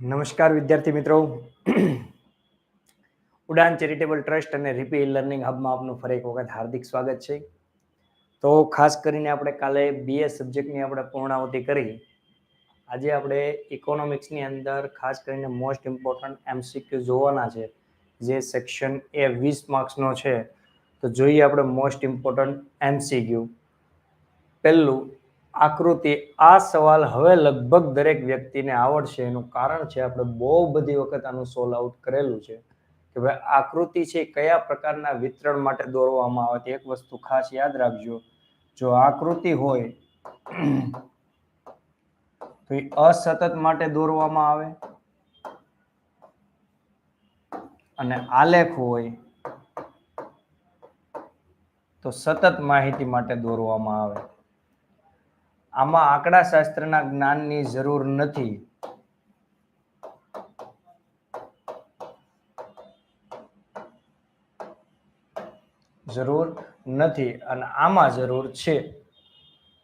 નમસ્કાર વિદ્યાર્થી મિત્રો. ઉડાન ચેરિટેબલ ટ્રસ્ટ અને રીપી લર્નિંગ હબમાં આપનું ફરી એક વખત હાર્દિક સ્વાગત છે. તો ખાસ કરીને આપણે કાલે બીએ સબ્જેક્ટની આપણે પૂર્ણાવતી કરી. આજે આપણે ઇકોનોમિક્સની અંદર ખાસ કરીને મોસ્ટ ઇમ્પોર્ટન્ટ એમસીક્યુ જોવાના છે, જે સેક્શન એ વીસ માર્ક્સનો છે. તો જોઈએ આપણે મોસ્ટ ઇમ્પોર્ટન્ટ એમસીક્યુ પહેલું આકૃતિ, આ સવાલ હવે લગભગ દરેક વ્યક્તિને આવડશે. એનું કારણ છે આપણે બહુ બધી વખત આનું સોલ્વ આઉટ કરેલું છે કે ભાઈ આકૃતિ છે કયા પ્રકારના વિતરણ માટે દોરવામાં આવે એક વસ્તુ ખાસ યાદ રાખજો. જો આકૃતિ હોય તો એ અસતત માટે દોરવામાં આવે અને આલેખ હોય તો સતત માહિતી માટે દોરવામાં આવે. આમાં આંકડા શાસ્ત્રના જ્ઞાનની જરૂર નથી. જરૂર નથી અને આમાં જરૂર છે.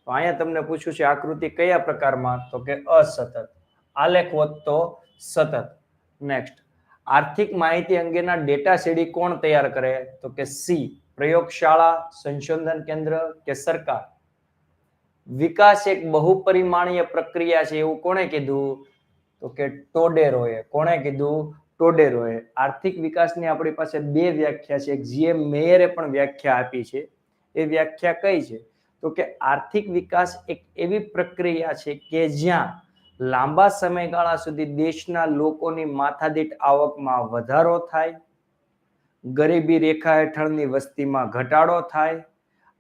તો અહીંયા તમને પૂછ્યું છે આકૃતિ કયા પ્રકારમાં? તો કે અસતત. આલેખ વધતો સતત. નેક્સ્ટ આર્થિક માહિતી અંગેના ડેટા સીડી કોણ તૈયાર કરે? તો કે સી. પ્રયોગશાળા, સંશોધન કેન્દ્ર કે સરકાર? વિકાસ એક બહુપરિમાણીય પ્રક્રિયા છે એવું કોણે કીધું? તો કે ટોડેરોએ. કોણે કીધું? ટોડેરોએ. આર્થિક વિકાસની આપણી પાસે બે વ્યાખ્યા છે. એક જીએમ મેયરે પણ વ્યાખ્યા આપી છે. એ વ્યાખ્યા કઈ છે? તો કે આર્થિક વિકાસ એક એવી પ્રક્રિયા છે કે જ્યાં લાંબા સમયગાળા સુધી દેશના લોકોની માથાદીઠ આવકમાં વધારો થાય, ગરીબી રેખા હેઠળની વસ્તીમાં ઘટાડો થાય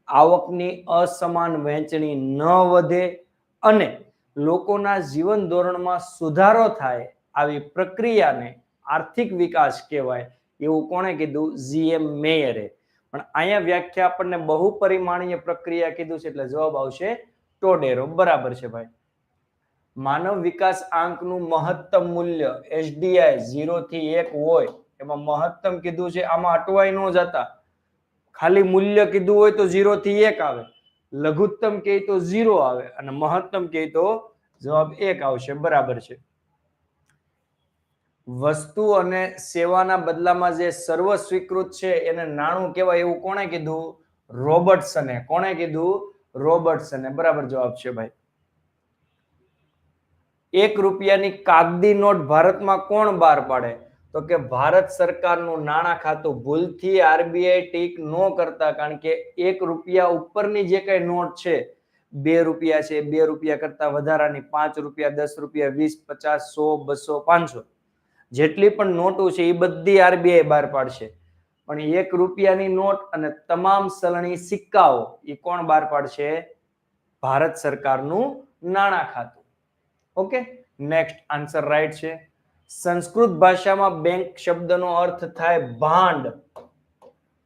આવકની અસમાન વહેંચણી ન વધે અને લોકોના જીવન ધોરણમાં સુધારો થાય આવી પ્રક્રિયાને આર્થિક વિકાસ કહેવાય એવું કોણે કીધું? જીએમ મેયરે. પણ અહીંયા વ્યાખ્યા આપણને બહુ પરિમાણીય પ્રક્રિયા કીધું છે એટલે જવાબ આવશે ટોડેરો. બરાબર છે ભાઈ. માનવ વિકાસ આંકનું મહત્તમ મૂલ્ય એસડીઆઈ ઝીરો થી એક હોય એમાં મહત્તમ કીધું છે. આમાં અટવાઈ ન જતા. ખાલી મૂલ્ય કીધું હોય તો ઝીરો થી એક આવે. લઘુત્તમ કે તો ઝીરો આવે અને મહત્તમ કે તો જવાબ એક આવશે. બરાબર છે. વસ્તુ અને સેવાના બદલામાં જે સર્વ સ્વીકૃત છે એને નાણું કહેવાય એવું કોણે કીધું? રોબર્ટસને. કોણે કીધું? રોબર્ટસને. બરાબર જવાબ છે ભાઈ. એક રૂપિયાની કાગદી નોટ ભારતમાં કોણ બહાર પાડે? તો કે ભારત સરકારનું નાણાં ખાતું ભૂલથી આરબીઆઈ ટીક ન કરતા, કારણ કે એક રૂપિયા ઉપરની જે કઈ નોટ છે, બે રૂપિયા છે, બે રૂપિયા કરતા વધારાની, પાંચ રૂપિયા, દસ રૂપિયા, વીસ, પચાસ, સો, બસો, પાંચસો. જેટલી પણ નોટો છે, એ બધી આરબીઆઈ બહાર પાડશે. પણ એક રૂપિયાની નોટ અને તમામ સલણી સિક્કાઓ, એ કોણ બહાર પાડશે? ભારત સરકારનું નાણાં ખાતું. ઓકે? નેક્સ્ટ આન્સર રાઈટ છે. સંસ્કૃત ભાષામાં બેંક શબ્દનો અર્થ થાય ભાંડ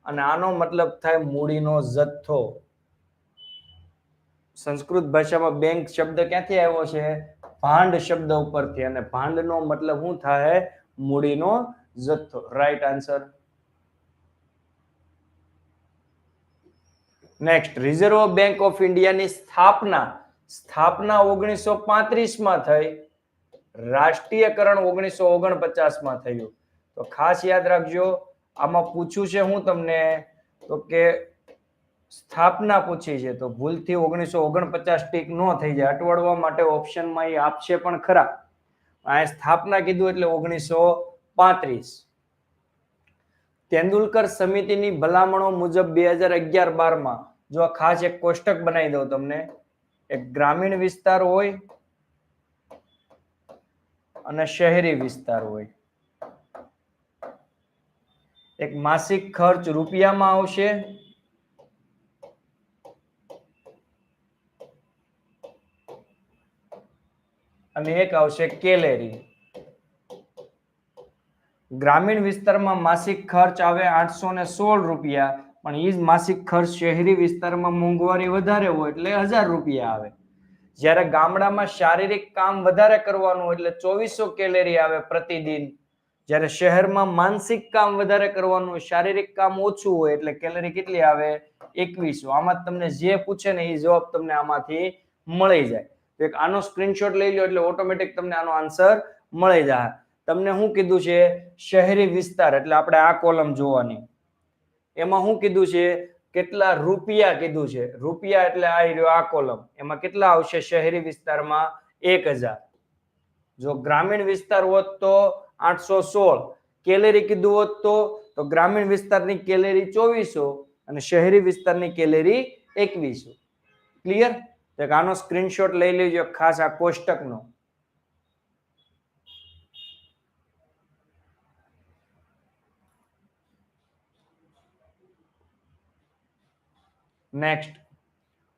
અને આનો મતલબ થાય મૂડીનો જથ્થો. સંસ્કૃત ભાષામાં બેંક શબ્દ ક્યાંથી આવ્યો છે? ભાંડ શબ્દ ઉપરથી અને ભાંડનો મતલબ શું થાય? મૂડીનો જથ્થો. Right answer next Reserve Bank of ઇન્ડિયાની સ્થાપના. સ્થાપના ઓગણીસો માં થઈ. રાષ્ટ્રીયકરણ ઓગણીસો ઓગણપચાસમાં થયું. તો ખાસ યાદ રાખજો, આમાં પૂછ્યું છે હું તમને, તો કે સ્થાપના પૂછી છે, તો ભૂલથી ઓગણીસો ઓગણપચાસ ટીક ન થઈ જાય. અટવાડવા માટે ઓપ્શનમાં એ આપશે પણ ખરા. આ સ્થાપના કીધું એટલે ઓગણીસો પાંત્રીસ તેંડુલકર સમિતિની ભલામણો મુજબ બે હજાર અગિયાર બારમાં, જો ખાસ એક કોષ્ટક બનાવી દઉં તમને, એક ગ્રામીણ વિસ્તાર હોય અને શહેરી વિસ્તાર હોય. એક માસિક ખર્ચ રૂપિયામાં આવશે. અને એક આવશે કેલેરી. ગ્રામીણ વિસ્તારમાં માસિક ખર્ચ આવે આઠસો ને સોળ રૂપિયા, પણ એ જ માસિક ખર્ચ શહેરી વિસ્તારમાં મોંઘવારી વધારે હોય એટલે હજાર રૂપિયા આવે. જ્યારે ગામડામાં શારીરિક કામ વધારે કરવાનું એટલે ચોવીસો કેલેરી આવે પ્રતિદિન, જ્યારે શહેરમાં માનસિક કામ વધારે કરવાનું શારીરિક કામ ઓછું હોય એટલે કેલરી કેટલી આવે? એકવીસો. આમાં તમને જે પૂછે ને એ જવાબ તમને આમાંથી મળી જાય. એક આનો સ્ક્રીનશોટ લઈ લો એટલે ઓટોમેટિક તમને આનો આન્સર મળી જાય. તમને શું કીધું છે? શહેરી વિસ્તાર એટલે આપણે આ કોલમ જોવાની. એમાં શું કીધું છે? કેટલા રૂપિયા કીધું છે? રૂપિયા એટલે આ રહ્યો આ કોલમ એમાં કેટલા આવશે? શહેરી વિસ્તારમાં એક હજાર. જો ગ્રામીણ વિસ્તાર હોત તો આઠસો સોળ. કેલેરી કીધું હોત તો તો ગ્રામીણ વિસ્તારની કેલેરી ચોવીસો અને શહેરી વિસ્તારની કેલેરી એકવીસો. ક્લિયર તો આનો સ્ક્રીનશોટ લઈ લેજો ખાસ આ કોષ્ટકનો. નેક્સ્ટ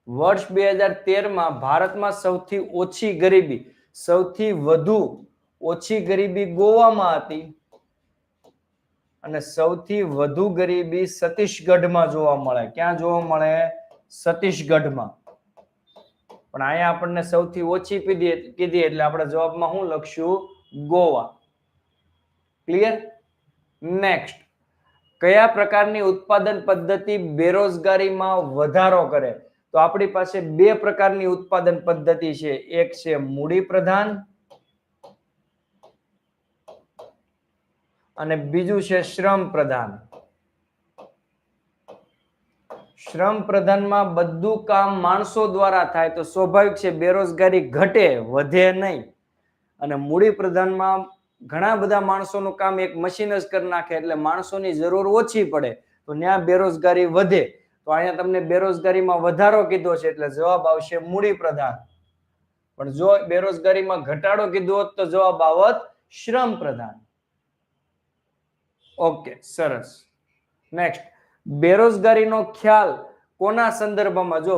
વર્ષ બે હજાર તેરમાં ભારતમાં સૌથી ઓછી ગરીબી, સૌથી વધુ ઓછી ગરીબી ગોવામાં હતી અને સૌથી વધુ ગરીબી સતીશગઢમાં જોવા મળે. ક્યાં જોવા મળે? સતીશગઢમાં પણ અહીંયા આપણને સૌથી ઓછી કીધી એટલે આપણે જવાબમાં શું લખશું? ગોવા. ક્લિયર નેક્સ્ટ કયા પ્રકારની ઉત્પાદન પદ્ધતિ બેરોજગારીમાં વધારો કરે? તો આપણી પાસે બે પ્રકારની ઉત્પાદન પદ્ધતિ છે. એક છે મૂડી પ્રધાન અને બીજું છે શ્રમ પ્રધાન. શ્રમ પ્રધાનમાં બધું કામ માણસો દ્વારા થાય તો સ્વાભાવિક છે બેરોજગારી ઘટે, વધે નહીં. અને મૂડી પ્રધાનમાં ઘણા બધા માણસોનું કામ એક મશીન જ કરી નાખે એટલે માણસોની જરૂર ઓછી પડે. તો ત્યાં બેરોજગારી વધે. તો અહીંયા તમને બેરોજગારીમાં વધારો કીધો છે એટલે જવાબ આવશે મૂડી પ્રધાન. પણ જો બેરોજગારીમાં ઘટાડો કીધો હોત તો જવાબ આવત શ્રમ પ્રધાન. ઓકે, સરસ. નેક્સ્ટ બેરોજગારીનો ખ્યાલ કોના સંદર્ભમાં? જો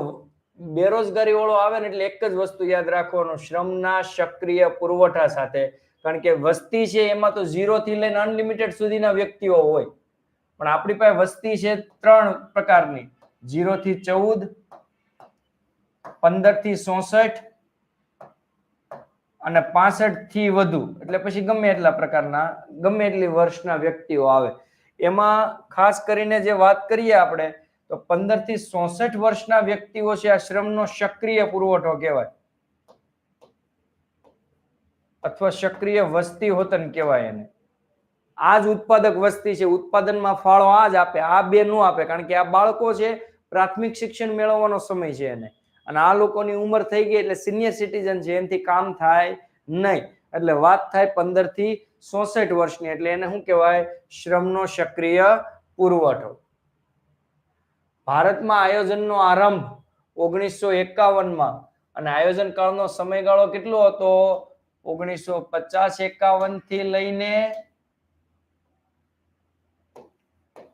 બેરોજગારી વાળો આવે ને એટલે એક જ વસ્તુ યાદ રાખવાનું, શ્રમના સક્રિય પુરવઠા સાથે. કારણ કે વસ્તી છે એમાં તો ઝીરો થી લઈને અનલિમિટેડ સુધીના વ્યક્તિઓ હોય. પણ આપણી પાસે વસ્તી છે ત્રણ પ્રકારની. ઝીરો થી ચૌદ, પંદરથી ચોસઠ અને પાસઠથી વધુ. એટલે પછી ગમે એટલા પ્રકારના, ગમે એટલી વર્ષના વ્યક્તિઓ આવે. એમાં ખાસ કરીને જે વાત કરીએ આપણે, તો પંદરથી ચોસઠ વર્ષના વ્યક્તિઓ છે આ શ્રમનો સક્રિય પુરવઠો કહેવાય. અથવા સક્રિય વસ્તી હોતન કહેવાય એને. આ જ ઉત્પાદક વસ્તી છે. ઉત્પાદનમાં ફાળો આ જ આપે, આ બે નું આપે, કારણ કે આ બાળકો છે, પ્રાથમિક શિક્ષણ મેળવવાનો સમય છે એને. અને આ લોકોની ઉંમર થઈ ગઈ એટલે સિનિયર સિટીઝન છે, એનાથી કામ થાય નહીં. એટલે વાત થાય પંદરથી ચોસઠ વર્ષની, એટલે એને શું કહેવાય? શ્રમનો સક્રિય પુરવઠો. ભારતમાં આયોજનનો આરંભ ઓગણીસો એકાવનમાં. અને આયોજન કાળનો સમયગાળો કેટલો હતો? ઓગણીસો પચાસ એકાવનથી લઈને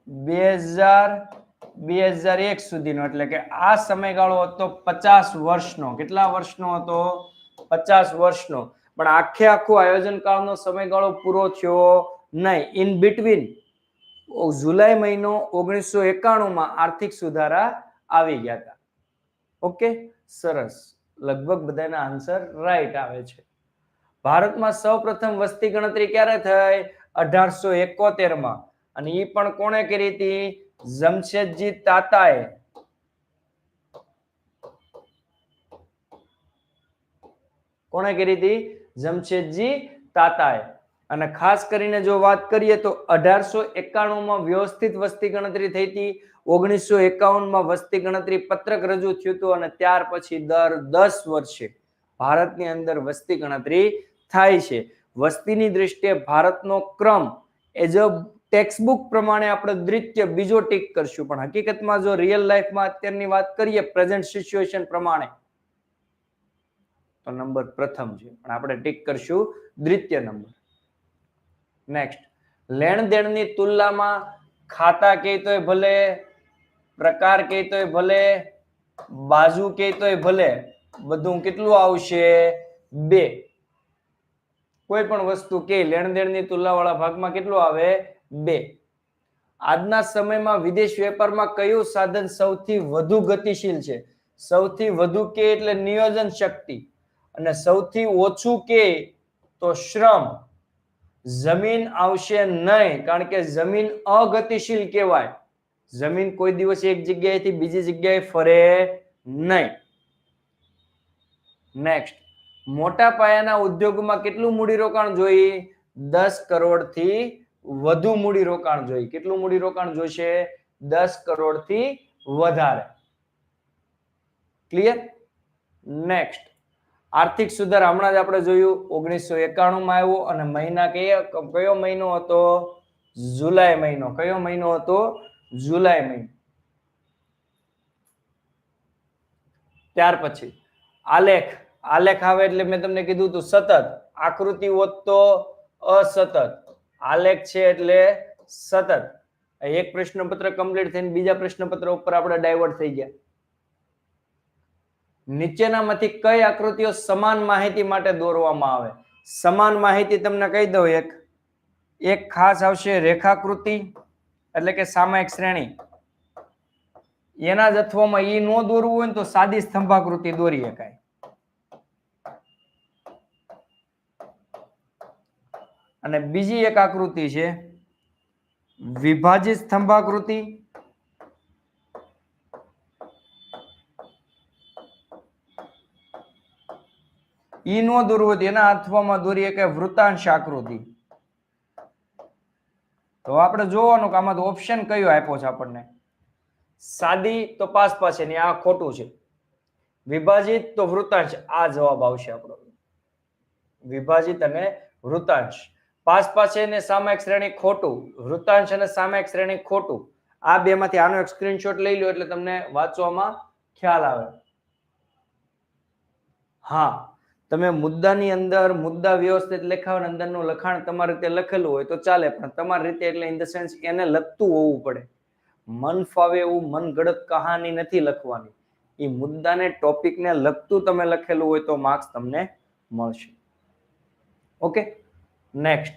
બે હજાર બે હજાર એક સુધીનો. એટલે કે આ સમયગાળો હતો પચાસ વર્ષનો. કેટલા વર્ષનો હતો? પચાસ વર્ષનો. પણ આખે આખું આયોજન કાળનો સમયગાળો પૂરો થયો નહીં. ઇન બિટવીન જુલાઈ મહિનો ઓગણીસો એકાણું માં આર્થિક સુધારા આવી ગયા હતા. ઓકે? સરસ. લગભગ બધાના આન્સર રાઈટ આવે છે. ભારતમાં સૌપ્રથમ વસ્તી ગણતરી ક્યારે થઈ? અઢારસો એકોતેરમાં અને એ પણ કોણે કરી હતી? જમશેદજી તાતાએ. કોણે કરી હતી? જમશેદજી તાતાએ. અને ખાસ કરીને જો વાત કરીએ તો અઢારસો એકાણું માં વ્યવસ્થિત વસ્તી ગણતરી થઈ હતી. ઓગણીસો એકાવનમાં વસ્તી ગણતરી પત્રક રજૂ થયું હતું અને ત્યાર પછી દર દસ વર્ષે ભારતની અંદર વસ્તી ગણતરી થાય છે. વસ્તીની દ્રષ્ટિએ ભારતનો ક્રમ એઝ અ ટેક્સ્ટબુક પ્રમાણે આપણે દ્વિત્ય બીજો ટીક કરશું. પણ હકીકતમાં જો રિયલ લાઈફમાં અત્યારની વાત કરીએ પ્રેઝન્ટ સિચ્યુએશન પ્રમાણે, તો નંબર પ્રથમ છે. પણ આપણે ટીક કરશું દ્વિતીય નંબર નેક્સ્ટ લેણ દેણની તુલનામાં ખાતા કે તોય ભલે, પ્રકાર કે તોય ભલે, બાજુ કે તોય ભલે, બધું કેટલું આવશે? બે. કોઈ પણ વસ્તુ કે લેણ દેણની તુલનાવાળા ભાગમાં કેટલું આવે? બે. આજના સમયમાં વિદેશ વેપારમાં કયું સાધન સૌથી વધુ ગતિશીલ છે? સૌથી વધુ કે એટલે નિયોજન શક્તિ? અને સૌથી ઓછું કે તો શ્રમ? જમીન આવશે નહીં, કારણ કે જમીન અગતિશીલ કહેવાય. જમીન કોઈ દિવસ એક જગ્યાએથી બીજી જગ્યાએ ફરે નહીં. નેક્સ્ટ મોટા પાયાના ઉદ્યોગમાં કેટલું મૂડીરોકાણ જોઈએ દસ કરોડથી વધુ મૂડીરોકાણ જોઈએ કેટલું મૂડીરોકાણ જોઈશે દસ કરોડથી વધારે. ક્લિયર નેક્સ્ટ આર્થિક સુધાર હમણાં જ આપણે જોયું. ઓગણીસો એકાણું માં આવ્યો અને મહિના કયો કયો મહિનો હતો? જુલાઈ મહિનો. કયો મહિનો હતો? જુલાઈ મહિનો. ત્યાર પછી. આલેખ. આલેખ આવે એટલે મેં તમને કીધું તું સતત. આકૃતિ હોત તો અસતત. આલેખ છે એટલે સતત. એક પ્રશ્નપત્ર કમ્પ્લીટ થઈને બીજા પ્રશ્નપત્ર ઉપર આપણે ડાયવર્ટ થઈ ગયા. નીચેનામાંથી કઈ આકૃતિઓ સમાન માહિતી માટે દોરવામાં આવે? સમાન માહિતી તમને કહી દઉં એક. એક ખાસ આવશે રેખાકૃતિ, એટલે કે સામાયિક શ્રેણી. એના જથ્થોમાં એ નો દોરવું હોય તો સાદી સ્તંભાકૃતિ દોરી શકાય. અને બીજી એક આકૃતિ છે, વિભાજિત સ્તંભાકૃતિ. ઈ નો દોરવું એના અથવામાં દોરીએ કે વૃતાંશ આકૃતિ. તો આપણે જોવાનું કે આમાં ઓપ્શન કયો આપ્યો છે આપણને? સાદી તો પાસ પાસે ને આ ખોટું છે. વિભાજિત તો વૃતાંશ આ જવાબ આવશે આપણો. વિભાજિત અને વૃતાંશ પાસ પાસે ને સામાયિક શ્રેણી ખોટું વૃતાંશ અને સામાયિક શ્રેણી ખોટું. આ બે માંથી આનો એક સ્ક્રીનશોટ લઈ લો એટલે તમને વાંચવામાં ખ્યાલ આવે. હા, તમે મુદ્દાની અંદર મુદ્દા વ્યવસ્થિત લખાવ અંદરનું લખાણ તમારી રીતે લખેલું હોય તો ચાલે, પણ તમારી રીતે એટલે ઇન ધ સેન્સ એને લગતું હોવું પડે. મન ફાવે એવું મન ગળત કહાની નથી લખવાની. એ મુદ્દાને ટોપિકને લગતું તમે લખેલું હોય તો માર્ક્સ તમને મળશે. ઓકે નેક્સ્ટ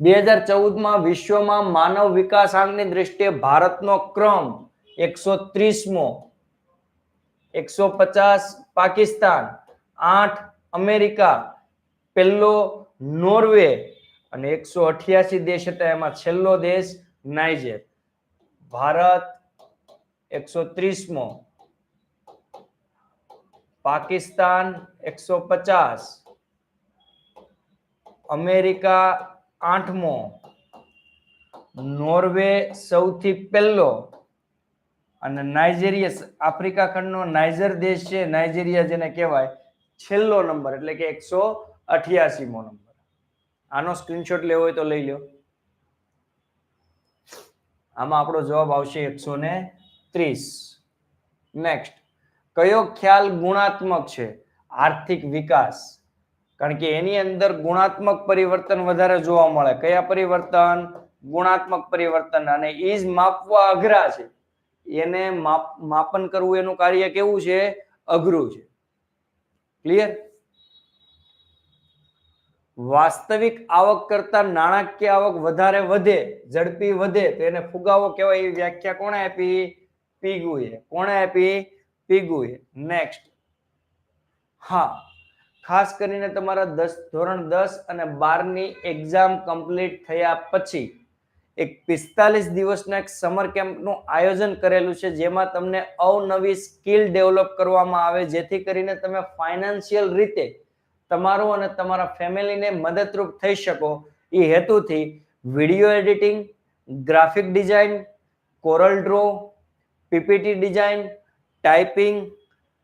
બે હજાર ચૌદમાં વિશ્વમાં માનવ વિકાસાંકની દ્રષ્ટિએ ભારતનો ક્રમ એકસો ત્રીસમો, એકસો પચાસ પાકિસ્તાન, આઠ અમેરિકા, પહેલો નોર્વે અને એકસો અઠ્યાસી દેશ હતા. એમાં છેલ્લો દેશ નાઇજેર. ભારત એકસો ત્રીસમો, પાકિસ્તાન એકસો પચાસ અમેરિકા આઠમો, નોર્વે સૌથી પહેલો અને નાઇજેરિયા આફ્રિકા ખંડનો નાઇજર દેશ છે, નાઇજેરિયા જેને કહેવાય, છેલ્લો નંબર એટલે કે એકસો અઠ્યાસીમો નંબર. આનો સ્ક્રીનશોટ લેવો હોય તો લઈ લો આમાં આપણો જવાબ આવશે એકસો ને ત્રીસ. નેક્સ્ટ કયો ખ્યાલ ગુણાત્મક છે? આર્થિક વિકાસ. કારણ કે એની અંદર ગુણાત્મક પરિવર્તન વધારે જોવા મળે. કયા પરિવર્તન? ગુણાત્મક પરિવર્તન. અને ઈજ માપવા અઘરા છે. એને માપન કરવું એનું કાર્ય કેવું છે? અઘરું છે. ક્લિયર વાસ્તવિક આવક કરતા નાણાકીય આવક વધારે વધે, ઝડપી વધે, તો એને ફુગાવો કહેવાય. એવી વ્યાખ્યા કોણે આપી? પીગુએ. કોણે આપી? પીગુએ. નેક્સ્ટ હા. ખાસ કરીને તમારા દસ ધોરણ દસ અને બારની એક્ઝામ કમ્પ્લીટ થયા પછી એક પિસ્તાલીસ દિવસના એક સમર કેમ્પનું આયોજન કરેલું છે, જેમાં તમને અવનવી સ્કિલ ડેવલપ કરવામાં આવે, જેથી કરીને તમે ફાઇનાન્શિયલ રીતે તમારું અને તમારા ફેમિલીને મદદરૂપ થઈ શકો. એ હેતુથી video editing, graphic design, Corel Draw, PPT design typing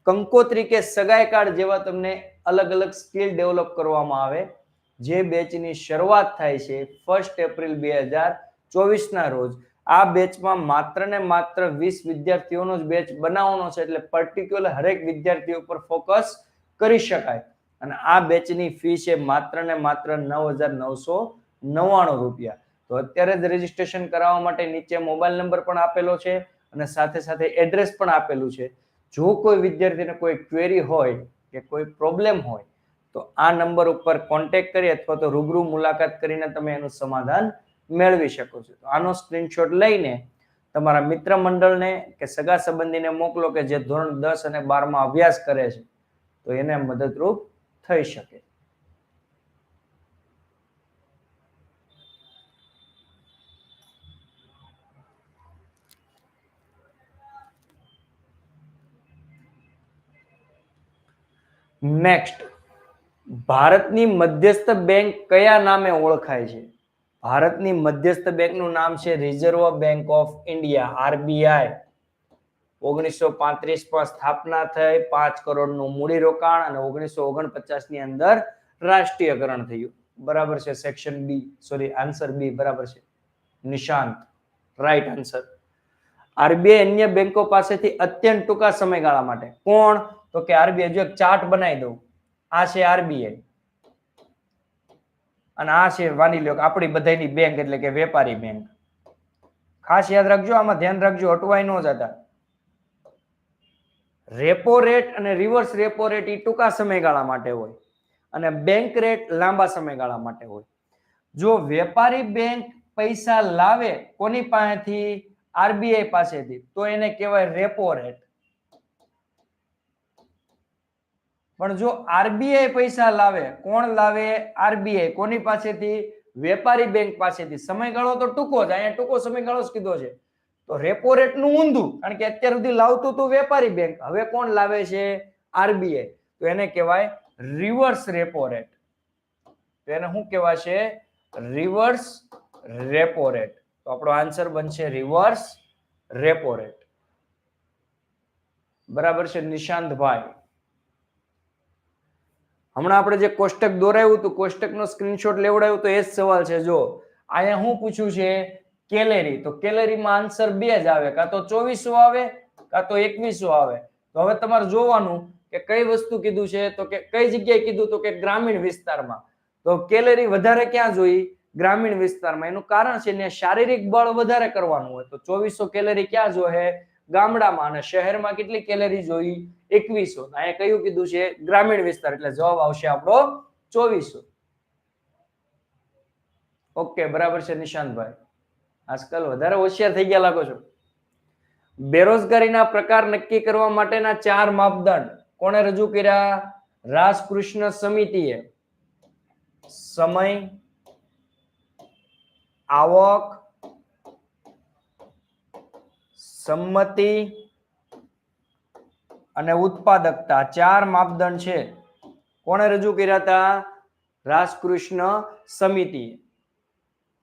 કંકોત્રી કે સગાઈ કાર્ડ જેવા તમને અલગ અલગ સ્કિલ ડેવલપ કરવામાં આવે. જે બેચની શરૂઆત થાય છે ફર્સ્ટ એપ્રિલ બે હજાર ચોવીસના રોજ. આ બેચમાં માત્ર ને માત્ર વીસ વિદ્યાર્થીઓનો જ બેચ બનાવવાનો છે એટલે પર્ટિક્યુલર હરેક વિદ્યાર્થીઓ પર ફોકસ કરી શકાય. અને આ બેચની ફી છે માત્ર ને માત્ર નવ હજાર નવસો નવ્વાણું રૂપિયા. તો અત્યારે જ રજીસ્ટ્રેશન કરાવવા માટે નીચે મોબાઈલ નંબર પણ આપેલો છે અને સાથે સાથે એડ્રેસ પણ આપેલું છે. જો કોઈ વિદ્યાર્થીને કોઈ ક્વેરી હોય કે કોઈ પ્રોબ્લેમ હોય, તો આ નંબર ઉપર કોન્ટેક્ટ કરી અથવા તો રૂબરૂ મુલાકાત કરીને તમે એનું સમાધાન મેળવી શકો છો. તો આનો સ્ક્રીનશોટ લઈને તમારા મિત્ર મંડળને કે સગા સંબંધીને મોકલો કે જે ધોરણ દસ અને બારમાં અભ્યાસ કરે છે, તો એને મદદરૂપ થઈ શકે. નેક્સ્ટ ભારતની મધ્યસ્થ બેંક કયા નામે ઓળખાય છે? ભારતની મધ્યસ્થ બેંકનું નામ છે Reserve Bank of India RBI ઓગણીસો પાંત્રીસમાં સ્થાપના થઈ, પાંચ કરોડનું મૂડીરોકાણ અને ઓગણીસો ઓગણપચાસની અંદર રાષ્ટ્રીયકરણ થયું. બરાબર છે section B sorry answer B બરાબર છે. નિશાંત. રાઈટ આન્સર આરબીઆઈ અન્ય બેંકો પાસેથી અત્યંત ટૂંકા સમયગાળા માટે. કોણ? તો કે આરબીઆઈ, જો એક ચાર્ટ બનાવી દઉં. આ છે આરબીઆઈ. અને આ છે માની લો આપણી બધાની બેંક એટલે કે વેપારી બેંક. ખાસ યાદ રાખજો, આમાં ધ્યાન રાખજો, અટવાઈ ન જતા. રેપો રેટ અને રિવર્સ રેપો રેટ એ ટૂંકા સમયગાળા માટે હોય. અને બેંક રેટ લાંબા સમયગાળા માટે હોય. જો વેપારી બેંક પૈસા લાવે કોની પાસેથી? આરબીઆઈ પાસેથી. તો એને કહેવાય રેપો રેટ. પણ જો આરબીઆઈ પૈસા લાવે, કોણ લાવે આરબીઆઈ? કોની પાસેથી? વેપારી બેંક પાસેથી. સમયગાળો તો ટૂંકો જ અહીંયા ટૂંકો સમયગાળો જ કીધો છે. તો રેપો રેટનું ઊંધું, કારણ કે અત્યાર સુધી લાવતું હતું વેપારી બેંક. હવે કોણ લાવે છે? આરબીઆઈ. તો એને કહેવાય રિવર્સ રેપો રેટ તો એને શું કહેવાશે? રિવર્સ રેપો રેટ તો આપણો આન્સર બનશે રિવર્સ રેપો રેટ બરાબર છે નિશાંતભાઈ. હમણાં આપણે જે કોષ્ટક દોરાયું હતું, કોષ્ટકનો સ્ક્રીનશોટ લેવડાવ્યું તો એ જ સવાલ છે, જો, અહીંયા હું પૂછ્યું છે? કેલેરી. તો કેલેરીમાં આન્સર બે જ આવે, કાં તો ચોવીસો આવે, કાં તો એકવીસો આવે. તો હવે તમારે જોવાનું કે કઈ વસ્તુ કીધું છે, તો કે કઈ જગ્યાએ કીધું તો કે ગ્રામીણ વિસ્તારમાં. તો કેલેરી વધારે ક્યાં જોઈ? ગ્રામીણ વિસ્તારમાં. એનું કારણ છે ને શારીરિક બળ વધારે કરવાનું હોય. તો ચોવીસો કેલેરી ક્યાં જોહે? ગામડામાં. અને શહેરમાં કેટલી કેલેરી જોઈ? એકવીસો. અહીંયા કયું કીધું છે? ગ્રામીણ વિસ્તાર. એટલે જવાબ આવશે આપણો ચોવીસો. ઓકે, બરાબર છે નિશાંતભાઈ. આજકાલ વધારે હોશિયાર થઈ ગયા લાગો છો. બેરોજગારીના પ્રકાર નક્કી કરવા માટેના ચાર માપદંડ. કોણે રજૂ કર્યા? રાજકૃષ્ણ સમિતિએ. સમય, આવક, સંમતિ અને ઉત્પાદકતા ચાર માપદંડ છે. કોણે રજૂ કર્યા હતા? રાજકૃષ્ણ સમિતિ.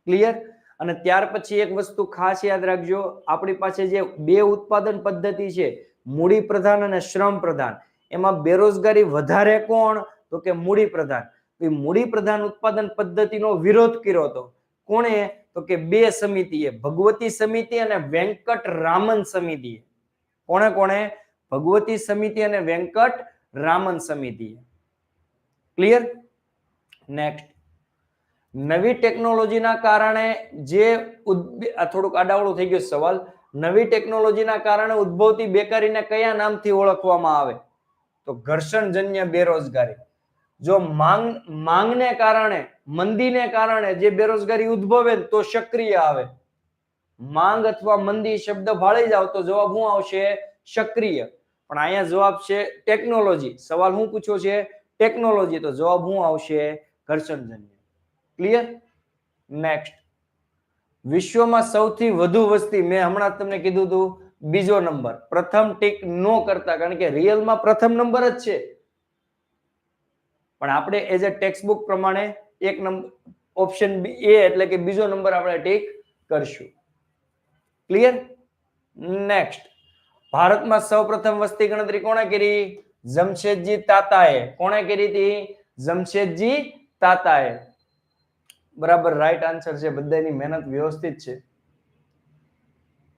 ક્લિયર અને ત્યાર પછી એક વસ્તુ ખાસ યાદ રાખજો, આપણી પાસે જે બે ઉત્પાદન પદ્ધતિ છે, મૂડી પ્રધાન અને શ્રમ પ્રધાન. એમાં બેરોજગારી વધારે કોણ? તો કે મૂડી પ્રધાન. તો મૂડી પ્રધાન ઉત્પાદન પદ્ધતિનો વિરોધ કર્યો હતો. કોણે? તો કે બે સમિતિએ, ભગવતી સમિતિ અને વેંકટ રામન સમિતિએ. કોણે કોણે? ભગવતી સમિતિ અને વેંકટ રામન સમિતિ. ક્લિયર નેક્સ્ટ નવી ટેકનોલોજીના કારણે જે થોડુંક આડાવડું થઈ ગયું સવાલ. નવી ટેકનોલોજીના કારણે ઉદ્ભવતી બેકારીને કયા નામથી ઓળખવામાં આવે? તો ઘર્ષણજન્ય બેરોજગારી. જો માંગ, માંગને કારણે, મંદીને કારણે જે બેરોજગારી ઉદ્ભવે તો સક્રિય આવે. માંગ અથવા મંદી શબ્દ ભાળી જાવ તો જવાબ શું આવશે? સક્રિય. પણ અહીંયા જવાબ છે ટેકનોલોજી સવાલ શું પૂછ્યો છે ટેકનોલોજી તો જવાબ શું આવશે ઘર્ષણજન્ય. ક્લિયર નેક્સ્ટ વિશ્વમાં સૌથી વધુ વસ્તી, મેં હમણાં તમને કીધું હતું, બીજો નંબર. પ્રથમ ટીક નો કરતા, કારણ કે રિયલમાં પ્રથમ નંબર જ છે. પણ આપણે એઝ અ ટેક્સ્ટ બુક પ્રમાણે એક નંબર ઓપ્શન એ એટલે કે બીજો નંબર આપણે ટીક કરશું. ક્લિયર નેક્સ્ટ ભારતમાં સૌપ્રથમ વસ્તી ગણતરી કોણે કરી? જમશેદજી તાતાએ. કોણે કરી હતી? જમશેદજી તાતાએ. બરાબર રાઈટ આન્સર છે. બધાની મહેનત વ્યવસ્થિત છે.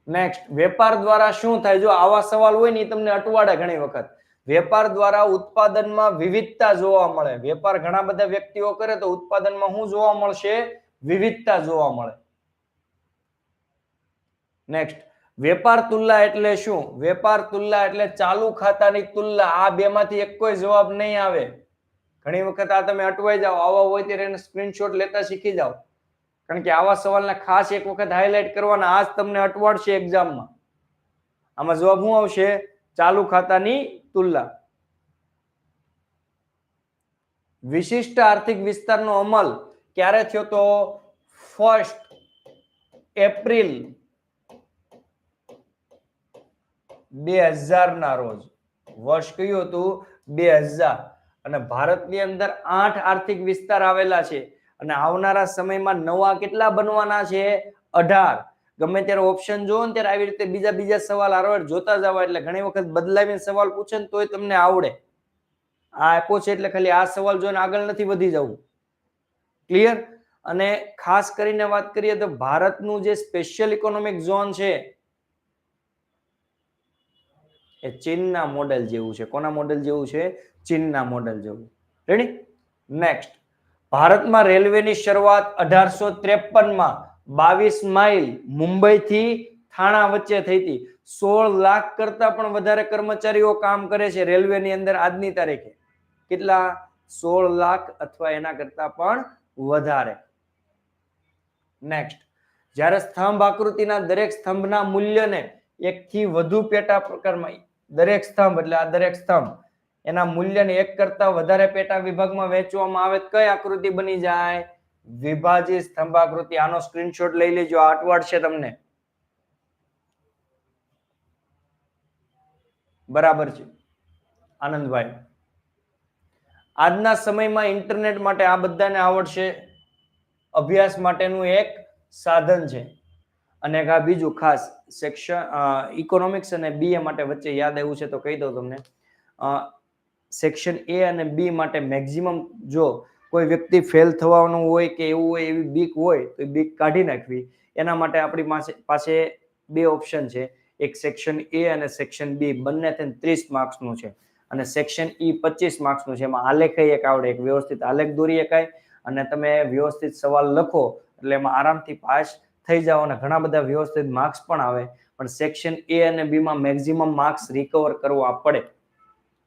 નેક્સ્ટ વેપાર દ્વારા શું થાય? જો આવા સવાલ હોય ને તમને અટવાડે ઘણી વખત. વેપાર દ્વારા ઉત્પાદનમાં વિવિધતા જોવા મળે. વેપાર ઘણા બધા વ્યક્તિઓ કરે તો ઉત્પાદનમાં શું જોવા મળશે? વિવિધતા જોવા મળે. નેક્સ્ટ વેપાર તુલના એટલે શું? વેપાર તુલના એટલે ચાલુ ખાતાની તુલના આ બે માંથી એક કોઈ જવાબ નહીં આવે. ઘણી વખત આ તમે અટવાઈ જાઓ. આવા હોય ત્યારે એને સ્ક્રીનશોટ લેતા શીખી જાઓ. કારણ કે આવા સવાલને ખાસ એક વખત હાઇલાઇટ કરવાના આજ તમને અટવાડશે એક્ઝામમાં આમાં જવાબ શું આવશે? ચાલુ ખાતાની તુલના વિશિષ્ટ આર્થિક વિસ્તારનો અમલ ક્યારે થયો તો? ફર્સ્ટ એપ્રિલ બે ના રોજ. વર્ષ કયું હતું? બે હજાર અને ભારતની અંદર આઠ આર્થિક વિસ્તાર આવેલા છે. અને આવનારા સમયમાં નવા કેટલા બનવાના છે? અઢાર. ગમે ત્યારે ઓપ્શન જોવો ને ત્યારે આવી રીતે બીજા બીજા સવાલ આરોર જોતા જવા એટલે ઘણી વખત બદલાવીને સવાલ પૂછે ને તોય તમને આવડે. આ આપ્યો છે એટલે ખાલી આ સવાલ જોઈને આગળ નથી વધી જવું. ક્લિયર અને ખાસ કરીને વાત કરીએ તો ભારતનું જે સ્પેશિયલ ઇકોનોમિક ઝોન છે એ ચીનના મોડેલ જેવું છે. કોના મોડેલ જેવું છે? ચીનના મોડેલ જેવું. રેડી નેક્સ્ટ ભારતમાં રેલવેની શરૂઆત અઢારસો ત્રેપનમાં બાવીસ માઇલ મુંબઈથી થાણા વચ્ચે થઈ હતી. સોળ લાખ કરતા પણ વધારે કર્મચારીઓ કામ કરે છે રેલવેની અંદર આજની તારીખે. કેટલા? સોળ લાખ અથવા એના કરતા પણ વધારે. નેક્સ્ટ જ્યારે સ્તંભ આકૃતિના દરેક સ્તંભના મૂલ્યને એકથી વધુ પેટા પ્રકારમાં દરેક સ્તંભ, એટલે આ દરેક સ્તંભ, એના મૂલ્યને એક કરતા વધારે પેટા વિભાગમાં વહેંચવામાં આવે કઈ આકૃતિ બની જાય? વિભાજિત સ્તંભ આકૃતિ આનો સ્ક્રીનશોટ લઈ લેજો. આ છે તમને. બરાબર છે. આનંદભાઈ. આજના સમયમાં ઇન્ટરનેટ માટે આ બધાને આવડશે. અભ્યાસ માટેનું એક સાધન છે. અને કા બીજું ખાસ સેક્શન ઇકોનોમિક્સ અને બી એ માટે વચ્ચે યાદ આવ્યું છે તો કહી દઉં તમને. સેક્શન એ અને બી માટે મેક્ઝિમમ જો કોઈ વ્યક્તિ ફેલ થવાનું હોય કે એવું હોય એવી બીક હોય તો એ બીક કાઢી નાખવી. એના માટે આપણી પાસે પાસે બે ઓપ્શન છે. એક સેક્શન એ અને સેક્શન બી બંને થઈને ત્રીસ માર્ક્સનું છે. અને સેક્શન ઈ પચીસ માર્ક્સનું છે. એમાં આલેખ એક આવડે, એક વ્યવસ્થિત આલેખ દોરી શકાય. અને તમે વ્યવસ્થિત સવાલ લખો એટલે એમાં આરામથી પાસ થઈ જાઓ અને ઘણા બધા વ્યવસ્થિત માર્ક્સ પણ આવે, પણ સેક્શન એ અને બી માં મેક્ઝિમમ માર્ક્સ રિકવર કરવા પડે.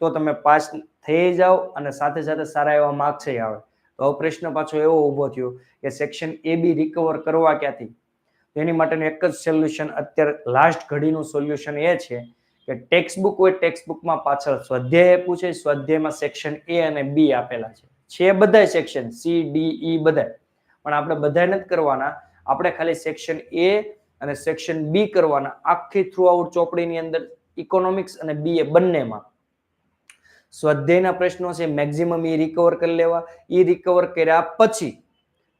તો તમે પાસ થઈ જાઓ અને સાથે સાથે સારા એવા માર્ક્સ આવે. તો પ્રશ્ન પાછો એવો ઊભો થયો કે સેક્શન એ બી રિકવર કરવા ક્યાંથી? એની માટેનું એક જ સોલ્યુશન અત્યારે લાસ્ટ ઘડીનું સોલ્યુશન એ છે કે ટેક્સ્ટ બુક હોય ટેક્સ્ટ બુકમાં પાછળ સ્વાધ્યાય આપ્યું છે, સ્વાધ્યાયમાં સેક્શન એ અને બી આપેલા છે. છે બધા સેક્શન સી ડી ઈ બધા પણ આપણે બધા નથી કરવાના. આપણે ખાલી સેક્શન એ અને સેક્શન બી કરવાના આખી થ્રુ આઉટ ચોપડીની અંદર ઇકોનોમિક્સ અને બી એ બંનેમાં. સ્વાધ્યાયના પ્રશ્નો છે મેક્ઝિમમ એ રિકવર કરી લેવા. એ રિકવર કર્યા પછી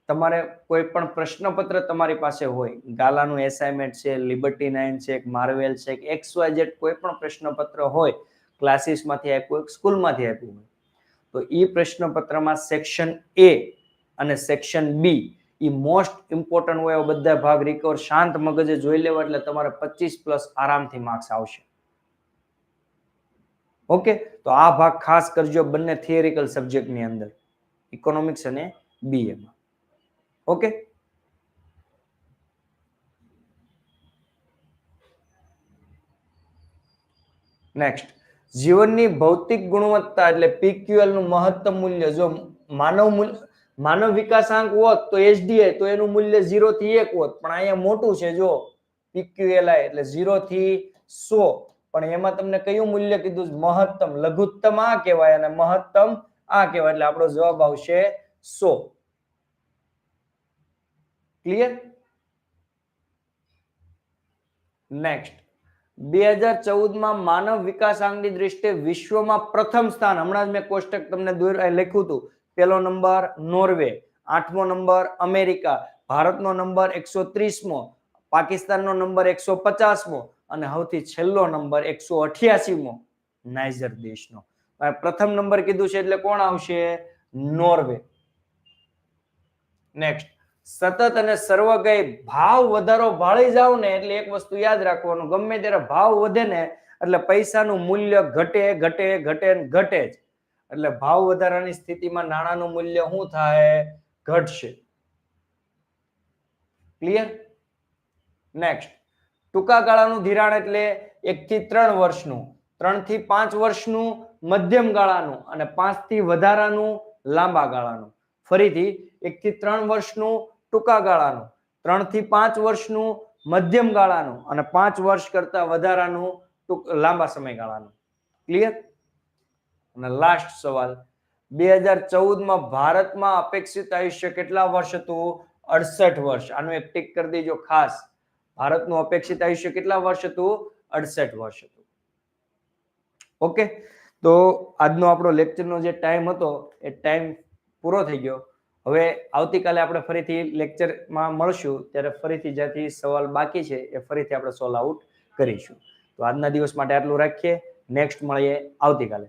તમારે કોઈ પણ પ્રશ્નપત્ર તમારી પાસે હોય, ગાલાનું એસાઇનમેન્ટ છે લિબર્ટી નાઇન છે માર્વેલ છે એક્સ વાય ઝેડ કોઈ પણ પ્રશ્નપત્ર હોય ક્લાસીસમાંથી આપ્યું હોય સ્કૂલમાંથી આપ્યું હોય, તો એ પ્રશ્નપત્રમાં સેક્શન એ અને સેક્શન બી એ મોસ્ટ ઇમ્પોર્ટન્ટ હોય એવા બધા ભાગ રિકવર શાંત મગજે જોઈ લેવા એટલે તમારે પચીસ પ્લસ આરામથી માર્ક્સ આવશે. ઓકે તો આ ભાગ ખાસ કરજો બંને થિયરિકલ સબ્જેક્ટની અંદર. ઇકોનોમિક્સ અને બીએમાં ઓકે નેક્સ્ટ જીવનની ભૌતિક ગુણવત્તા એટલે પીક્યુએલનું મહત્તમ મૂલ્ય. જો માનવ મૂલ્ય માનવ વિકાસાંક હોત તો એચડીએ તો એનું મૂલ્ય ઝીરો થી એક હોત. પણ અહીંયા મોટું છે, જો પીક્યુએલઆઈ એટલે ઝીરો થી સો. પણ એમાં તમને કયું મૂલ્ય કીધું? મહત્તમ, લઘુત્તમ આ કહેવાય અને મહત્તમ આ કહેવાય. એટલે આપણો જવાબ આવશે સો. ક્લિયર? નેક્સ્ટ. બે હજાર ચૌદમાં માનવ વિકાસાંકની દ્રષ્ટિએ વિશ્વમાં પ્રથમ સ્થાન. હમણાં જ મેં કોષ્ટક તમને લખ્યું હતું. પેલો નંબર નોર્વે, આઠમો નંબર અમેરિકા, ભારતનો નંબર એકસો ત્રીસમો, પાકિસ્તાનનો નંબર એકસો પચાસમો અને સૌથી છેલ્લો નંબર એકસો અઠ્યાસીમો નાઇજર દેશનો. પ્રથમ નંબર કીધું છે એટલે કોણ આવશે? નોર્વે. નેક્સ્ટ સતત અને સર્વગય ભાવ વધારો ભાળી જાવ ને એટલે એક વસ્તુ યાદ રાખવાનું, ગમે ત્યારે ભાવ વધે ને એટલે પૈસાનું મૂલ્ય ઘટે ઘટે ઘટે ઘટે જ. એટલે ભાવ વધારાની સ્થિતિમાં નાણાંનું મૂલ્ય શું થાય? ઘટશે. ક્લિયર નેક્સ્ટ ટૂંકા ગાળાનું ધિરાણ એટલે એક થી ત્રણ વર્ષનું ત્રણથી પાંચ વર્ષનું, મધ્યમ ગાળાનું અને પાંચથી વધારાનું, લાંબા ગાળાનું. ફરીથી એક થી ત્રણ વર્ષનું, ટૂંકા ગાળાનું ત્રણથી પાંચ વર્ષનું, મધ્યમ ગાળાનું અને પાંચ વર્ષ કરતા વધારાનું લાંબા સમયગાળાનું. ક્લિયર અને લાસ્ટ સવાલ, બે હજાર ચૌદમાં ભારતમાં અપેક્ષિત આયુષ્ય કેટલા વર્ષ હતું? અડસઠ વર્ષ. આનું એક ટીક કરી દેજો ખાસ. ભારતનું અપેક્ષિત આયુષ્ય કેટલા વર્ષ હતું? અડસઠ વર્ષ હતું. ઓકે? તો આજનો આપણો લેક્ચરનો જે ટાઈમ હતો, એ ટાઈમ પૂરો થઈ ગયો. હવે આવતીકાલે આપણે ફરીથી લેક્ચરમાં મળશું, ત્યારે ફરીથી જ્યાંથી સવાલ બાકી છે, એ ફરીથી આપણે સોલ્વ આઉટ કરીશું. તો આજના દિવસ માટે આટલું રાખીએ. નેક્સ્ટ મળીએ આવતીકાલે.